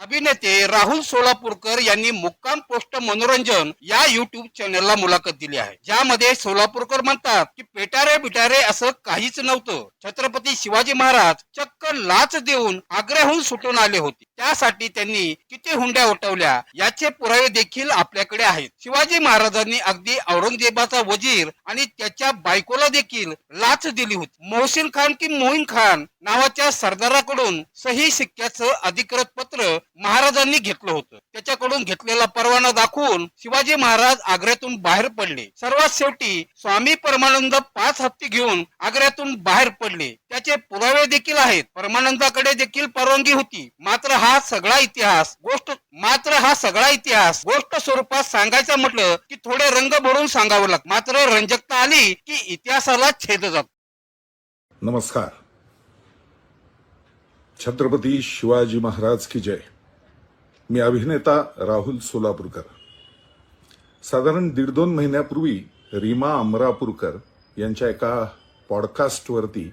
अभिनेते राहुल सोलापूरकर यांनी मुक्काम पोस्ट मनोरंजन या युट्यूब चॅनलला मुलाखत दिली आहे. ज्यामध्ये सोलापूरकर म्हणतात की पेटारे बिटारे असं काहीच नव्हतं. छत्रपती शिवाजी महाराज चक्क लाच देऊन आग्र्याहून सुटून आले होते. त्यासाठी त्यांनी किती हुंड्या उठवल्या याचे पुरावे देखील आपल्याकडे आहेत. शिवाजी महाराजांनी अगदी औरंगजेबाचा वजीर आणि त्याच्या बायकोला देखील लाच दिली होती. मोहसिन खान की मोहीन खान नावाच्या सरदाराकडून सही शिक्क्याचं अधिकृत पत्र महाराजांनी घेतलं होतं. त्याच्याकडून घेतलेला परवाना दाखवून शिवाजी महाराज आग्र्यातून बाहेर पडले. सर्वात शेवटी स्वामी परमानंद पाच हत्ती घेऊन आग्र्यातून बाहेर पडले. त्याचे पुरावे देखील आहेत. परमानंदाकडे देखील परवानगी होती. मात्र हा सगळा इतिहास गोष्ट मात्र हा सगळा इतिहास गोष्ट स्वरूपात सांगायचं म्हटलं की थोडे रंग भरून सांगावं लागत मात्र रंजकता आली की इतिहासाला छेद जातो. नमस्कार. छत्रपती शिवाजी महाराज की जय. मी अभिनेता राहुल सोलापूरकर. साधारण दीड दोन महिन्यापूर्वी रीमा अमरापूरकर यांच्या एका पॉडकास्टवरती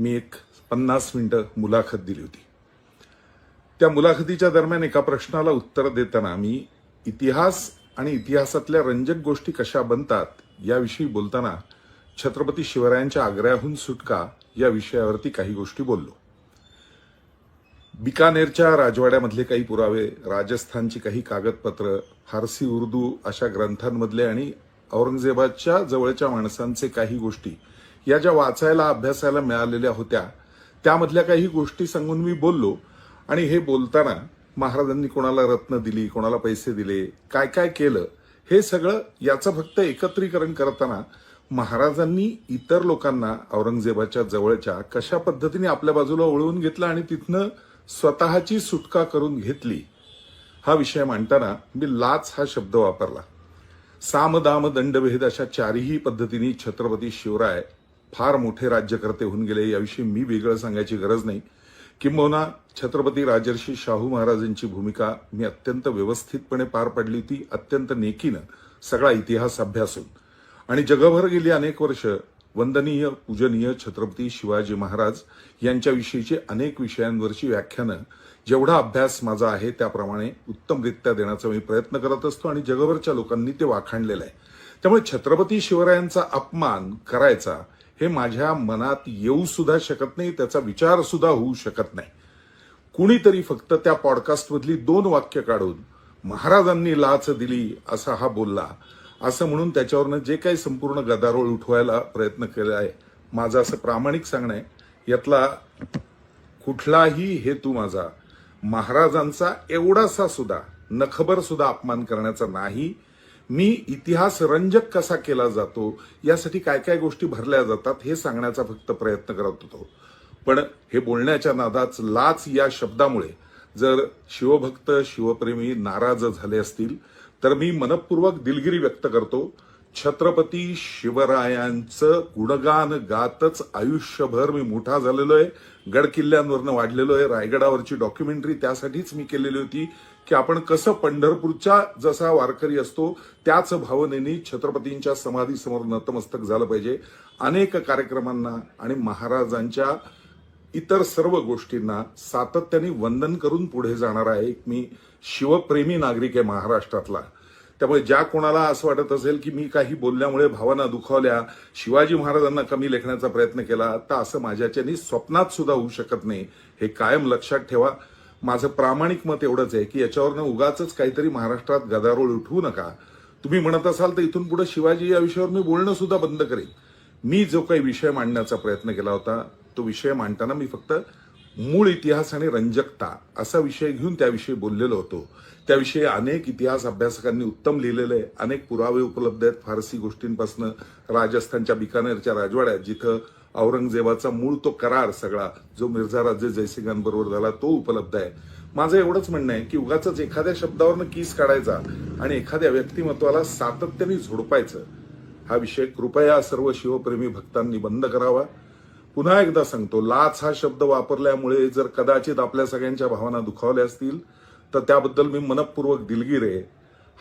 मी एक पन्नास मिनिटं मुलाखत दिली होती. त्या मुलाखतीच्या दरम्यान एका प्रश्नाला उत्तर देताना मी इतिहास आणि इतिहासातल्या रंजक गोष्टी कशा बनतात याविषयी बोलताना छत्रपती शिवरायांच्या आग्र्याहून सुटका या विषयावरती काही गोष्टी बोललो. बिकानेरच्या राजवाड्यामधले काही पुरावे राजस्थानची काही कागदपत्र फारसी उर्दू अशा ग्रंथांमधले आणि औरंगजेबाच्या जवळच्या माणसांचे काही गोष्टी या ज्या वाचायला अभ्यासायला मिळालेल्या होत्या त्यामधल्या काही गोष्टी सांगून मी बोललो आणि हे बोलताना महाराजांनी कोणाला रत्न दिली कोणाला पैसे दिले काय काय केलं हे सगळं याचं फक्त एकत्रीकरण करताना महाराजांनी इतर लोकांना औरंगजेबाच्या जवळच्या कशा पद्धतीने आपल्या बाजूला ओळवून घेतलं आणि तिथनं स्वतःची सुटका करून घेतली हा विषय मांडताना मी लाच हा शब्द वापरला. साम दाम दंडभेद अशा चारही पद्धतीने छत्रपती शिवराय फार मोठे राज्यकर्ते होऊन गेले. याविषयी मी वेगळं सांगायची गरज नाही. किंबहुना छत्रपती राजर्षी शाहू महाराजांची भूमिका मी अत्यंत व्यवस्थितपणे पार पडली. ती अत्यंत नेकीनं सगळा इतिहास अभ्यासून. आणि जगभर गेली अनेक वर्ष वंदनीय पूजनीय छत्रपती शिवाजी महाराज यांच्याविषयीची अनेक विषयांवरची व्याख्यानं जेवढा अभ्यास माझा आहे त्याप्रमाणे उत्तमरित्या देण्याचा मी प्रयत्न करत असतो आणि जगभरच्या लोकांनी ते वाखाणलेलं आहे. त्यामुळे छत्रपती शिवरायांचा अपमान करायचा हे माझ्या मनात येऊ सुद्धा शकत नाही त्याचा विचार सुद्धा होऊ शकत नाही. कुणीतरी फक्त त्या पॉडकास्टमधली दोन वाक्य काढून महाराजांनी लाच दिली असा हा बोलला. असं म्हणून त्याच्यावरनं जे काही संपूर्ण गदारोळ उठवायला प्रयत्न केला आहे माझं असं प्रामाणिक सांगणं आहे यातला कुठलाही हेतू माझा महाराजांचा एवढासा सुद्धा नखबर सुद्धा अपमान करण्याचा नाही. मी इतिहास रंजक कसा केला जातो यासाठी काय काय गोष्टी भरल्या जातात हे सांगण्याचा फक्त प्रयत्न करत होतो. पण हे बोलण्याच्या नादाच लाच या शब्दामुळे जर शिवभक्त शिवप्रेमी नाराज झाले असतील तर मी मनपूर्वक दिलगिरी व्यक्त करतो छत्रपती शिवरायांचं गुणगान गातच आयुष्यभर मी मोठा झालेलो आहे. गड किल्ल्यांवरनं वाढलेलो आहे. रायगडावरची डॉक्युमेंटरी त्यासाठीच मी केलेली होती की आपण कसं पंढरपूरच्या जसा वारकरी असतो त्याच भावनेने छत्रपतींच्या समाधीसमोर नतमस्तक झालं पाहिजे. अनेक कार्यक्रमांना आणि महाराजांच्या इतर सर्व गोष्टींना सातत्याने वंदन करून पुढे जाणार आहे एक मी शिवप्रेमी नागरिक आहे महाराष्ट्रातला. त्यामुळे ज्या कोणाला असं वाटत असेल की मी काही बोलल्यामुळे भावना दुखावल्या शिवाजी महाराजांना कमी लेखण्याचा प्रयत्न केला तर असं माझ्याच्यानी स्वप्नात सुद्धा होऊ शकत नाही. हे कायम लक्षात ठेवा. माझं प्रामाणिक मत एवढंच आहे की याच्यावरनं उगाच काहीतरी महाराष्ट्रात गदारोळ उठवू नका. तुम्ही म्हणत असाल तर इथून पुढे शिवाजी या विषयावर मी बोलणं सुद्धा बंद करेन. मी जो काही विषय मांडण्याचा प्रयत्न केला होता तो विषय मांडताना मी फक्त मूळ इतिहास आणि रंजकता असा विषय घेऊन त्याविषयी बोललेलो होतो. त्याविषयी अनेक इतिहास अभ्यासकांनी उत्तम लिहिलेले आहे. अनेक पुरावे उपलब्ध आहेत. फारसी गोष्टींपासून राजस्थानच्या बिकानेरच्या राजवाड्यात जिथं औरंगजेबाचा मूळ तो करार सगळा जो मिर्झा राजे जयसिंगांबरोबर झाला तो उपलब्ध आहे. माझं एवढंच म्हणणं आहे की उगाच एखाद्या शब्दावरनं कीस काढायचा आणि एखाद्या व्यक्तिमत्वाला सातत्याने झोडपायचं हा विषय कृपया सर्व शिवप्रेमी भक्तांनी बंद करावा. पुन्हा एकदा सांगतो लाच हा शब्द वापरल्यामुळे जर कदाचित आपल्या सगळ्यांच्या भावना दुखावल्या असतील तर त्याबद्दल मी मनपूर्वक दिलगीर आहे.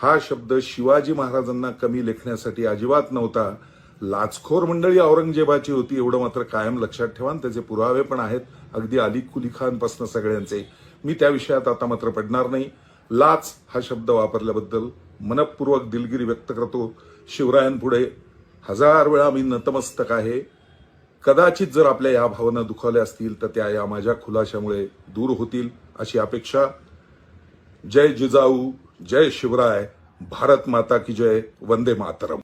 हा शब्द शिवाजी महाराजांना कमी लेखण्यासाठी अजिबात नव्हता. लाचखोर मंडळी औरंगजेबाची होती एवढं मात्र कायम लक्षात ठेवा त्याचे पुरावे पण आहेत अगदी अली कुली खानपासून सगळ्यांचे. मी त्या विषयात आता मात्र पडणार नाही. लाच हा शब्द वापरल्याबद्दल मनपूर्वक दिलगिरी व्यक्त करतो. शिवरायांपुढे हजार वेळा मी नतमस्तक आहे. कदाचित जर आपल्या या भावना दुखावल्या असतील तर त्या या माझ्या खुलाशामुळे दूर होतील अशी अपेक्षा. जय जिजाऊ जय शिवराय भारत माता की जय वंदे मातरम.